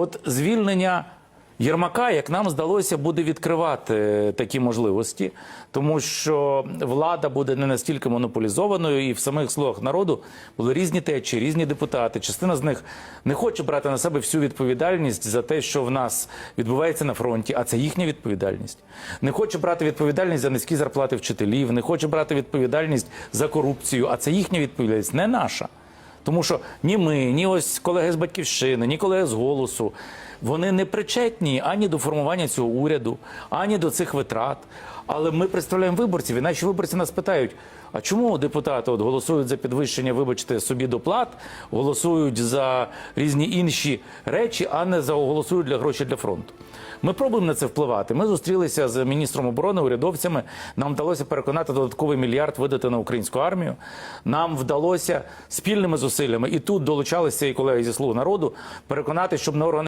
От звільнення Єрмака, як нам здалося, буде відкривати такі можливості, тому що влада буде не настільки монополізованою, і в самих слугах народу були різні течії, різні депутати. Частина з них не хоче брати на себе всю відповідальність за те, що в нас відбувається на фронті, а це їхня відповідальність. Не хоче брати відповідальність за низькі зарплати вчителів, не хоче брати відповідальність за корупцію, а це їхня відповідальність, не наша. Тому що ні ми, ні ось колеги з батьківщини, ні колеги з голосу, вони не причетні ані до формування цього уряду, ані до цих витрат. Але ми представляємо виборців, і наші виборці нас питають: а чому депутати от голосують за підвищення, вибачте, собі доплат, голосують за різні інші речі, а не за голосують для грошей для фронту? Ми пробуємо на це впливати. Ми зустрілися з міністром оборони, урядовцями. Нам вдалося переконати додатковий мільярд видати на українську армію. Нам вдалося спільними зусиллями, і тут долучалися і колеги зі слуг народу, переконати, щоб на органи.